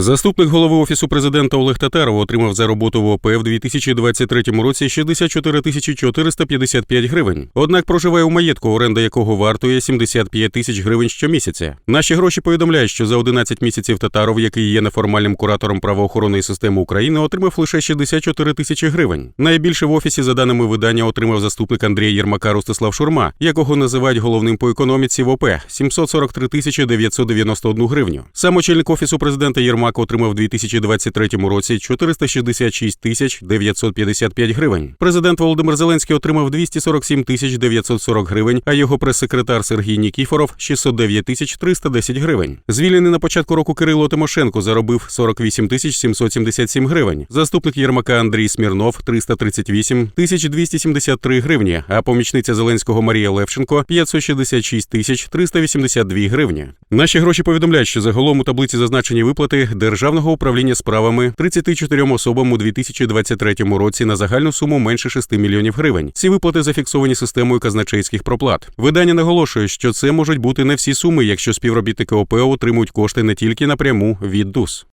Заступник голови офісу президента Олег Татаров отримав за роботу в ОП в 2023 році 64 тисячі 455 гривень. Однак проживає у маєтку, оренда якого вартує 75 тисяч гривень щомісяця. Наші гроші повідомляють, що за 11 місяців Татаров, який є неформальним куратором правоохоронної системи України, отримав лише 64 тисячі гривень. Найбільше в офісі, за даними видання, отримав заступник Андрія Єрмака Ростислав Шурма, якого називають головним по економіці в ОП 743 тисячі 991 гривню. Сам очільник офісу президента Єрмак отримав у 2023 році 466 тисяч 955 гривень. Президент Володимир Зеленський отримав 247 тисяч 940 гривень, а його прес-секретар Сергій Нікіфоров 609 тисяч 310 гривень. Звільнений на початку року Кирило Тимошенко заробив 48 тисяч 777 гривень. Заступник Єрмака Андрій Смірнов 338 тисяч 273 гривні, а помічниця Зеленського Марія Левченко 566 тисяч 382 гривні. Наші гроші повідомляють, що загалом у таблиці зазначені виплати Державного управління справами 34 особам у 2023 році на загальну суму менше 6 мільйонів гривень. Ці виплати зафіксовані системою казначейських проплат. Видання наголошує, що це можуть бути не всі суми, якщо співробітники ОПО отримують кошти не тільки напряму від ДУС.